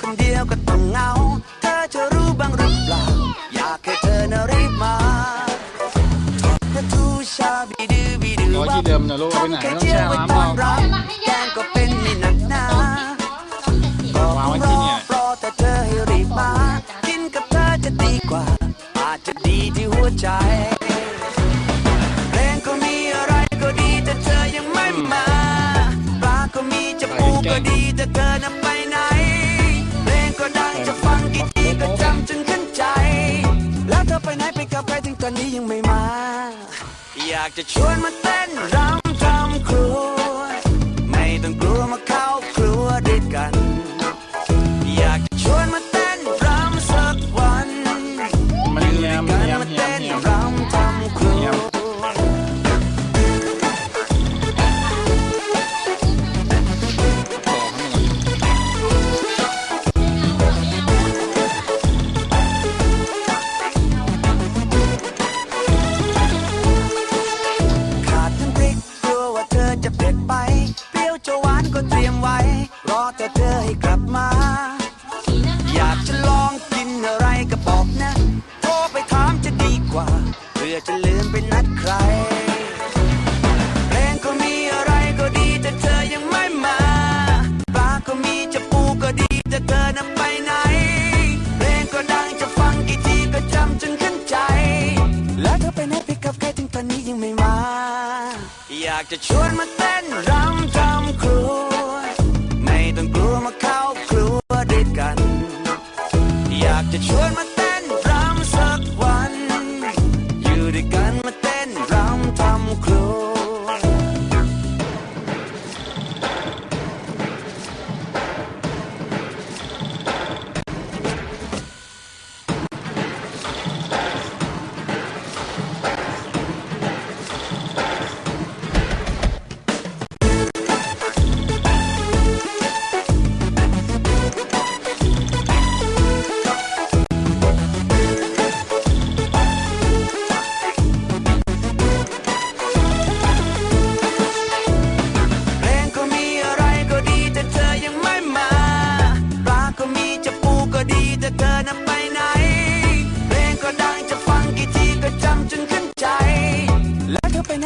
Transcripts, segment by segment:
คนเดียวก็ต้องเหงา เธอจะรู้บ้างหรือเปล่า อยากให้เธอน่ะรีบมาทอดกระทูชาบีดื้อบีดื้อร้อยที่เดิมนะลูกไปไหนแค่ต้องเจียแช่วไว้น้ำต้อเรานรับแกงก็เป็นไม่หนักหนาก็วางคไว้งรที่อเนี่ยรอแต่เธอให้รีบมา กินกับเธอจะดีกว่า อาจจะดีที่หัวใจเพลงก็มีอะไรก็ดีแต่เธอยังไม่มาปลาก็มีจะปูก็ดีแต่เธอนั้น ตอนนี้ยังไม่มา อยากจะชวนมาเต้นรำทำครู แต่เธอให้กลับมา อยากจะลองกินอะไรก็บอกนะโทรไปถามจะดีกว่าเพื่อจะลืมไปนัดใครเพลงก็มีอะไรก็ดีแต่เธอยังไม่มาปลาก็มีจะปูก็ดีแต่เธอนั้นไปไหนเพลงก็ดังจะฟังกี่ทีก็จำจนขึ้นใจ แล้วเธอไปไหนไปกับใครถึงตอนนี้ยังไม่มา อยากจะชวนมาเต้นรำทำครัวไม่ ต้อง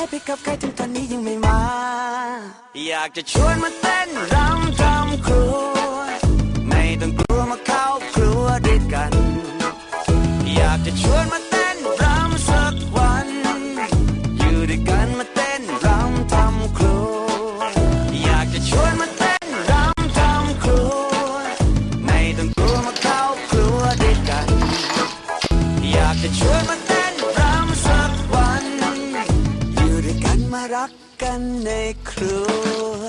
แล้วเธอไปกับใครถึงตอนนี้ยังไม่มา อยากจะชวนมาเต้นรำรำ มารักกันในครัว